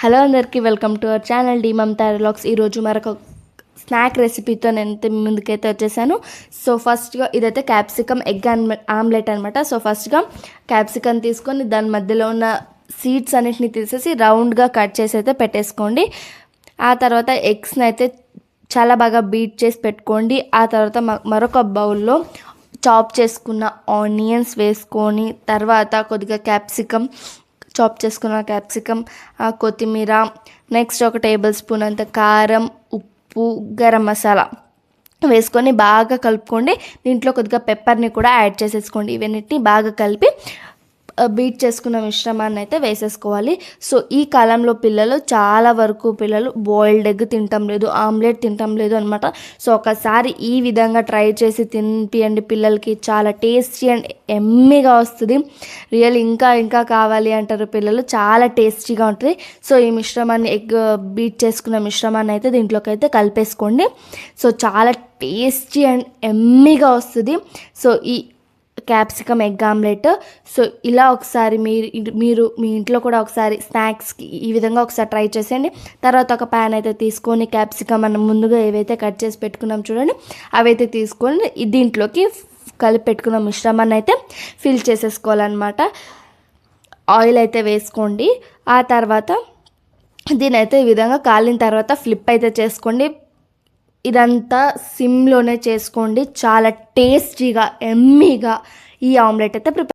Hello అందరికీ welcome to our channel the Mamata lakhs ఈరోజు మరొక స్నాక్ రెసిపీతో నేను ముందుకైతే వచ్చేసాను. సో ఫస్ట్గా ఇదైతే క్యాప్సికమ్ ఎగ్ ఆమ్లెట్ అనమాట సో ఫస్ట్గా క్యాప్సికమ్ తీసుకొని దాని మధ్యలో ఉన్న సీడ్స్ అన్నిటిని తీసేసి రౌండ్గా కట్ చేసి అయితే పెట్టేసుకోండి. ఆ తర్వాత ఎగ్స్ని అయితే చాలా బాగా బీట్ చేసి పెట్టుకోండి. ఆ తర్వాత మరొక బౌల్లో చాప్ చేసుకున్న ఆనియన్స్ వేసుకొని తర్వాత కొద్దిగా క్యాప్సికమ్ చాప్ చేసుకున్న క్యాప్సికమ్ ఆ కొత్తిమీర నెక్స్ట్ ఒక టేబుల్ స్పూన్ అంత కారం ఉప్పు గరం మసాలా వేసుకొని బాగా కలుపుకోండి. దీంట్లో కొద్దిగా పెప్పర్ని కూడా యాడ్ చేసేసుకోండి. ఇవన్నిటిని బాగా కలిపి బీట్ చేసుకున్న మిశ్రమాన్ని అయితే వేసేసుకోవాలి. సో ఈ కాలంలో పిల్లలు చాలా వరకు పిల్లలు బాయిల్డ్ ఎగ్ తింటాం లేదు ఆమ్లెట్ తింటాం లేదు అనమాట సో ఒకసారి ఈ విధంగా ట్రై చేసి తినిపియండి పిల్లలకి. చాలా టేస్టీ అండ్ ఎమ్మీగా వస్తుంది. రియల్ ఇంకా ఇంకా కావాలి అంటారు పిల్లలు. చాలా టేస్టీగా ఉంటుంది. సో ఈ మిశ్రమాన్ని ఎగ్ బీట్ చేసుకున్న మిశ్రమాన్ని అయితే దీంట్లోకి అయితే కలిపేసుకోండి. సో చాలా టేస్టీ అండ్ ఎమ్మీగా వస్తుంది. సో ఈ క్యాప్సికమ్ ఎగ్ ఆమ్లెట్ సో ఇలా ఒకసారి మీరు మీరు మీ ఇంట్లో కూడా ఒకసారి స్నాక్స్కి ఈ విధంగా ఒకసారి ట్రై చేసేయండి. తర్వాత ఒక ప్యాన్ అయితే తీసుకొని క్యాప్సికమ్ మనం ముందుగా ఏవైతే కట్ చేసి పెట్టుకున్నాం చూడండి అవైతే తీసుకొని దీంట్లోకి కలిపి పెట్టుకున్న మిశ్రమాన్ని అయితే ఫిల్ చేసేసుకోవాలన్నమాట. ఆయిల్ అయితే వేసుకోండి. ఆ తర్వాత దీని అయితే ఈ విధంగా కాలిన తర్వాత ఫ్లిప్ అయితే చేసుకోండి. ఇదంతా సిమ్లోనే చేసుకోండి. చాలా టేస్టీగా ఎమ్మీగా ఈ ఆమ్లెట్ అయితే ప్రిపేర్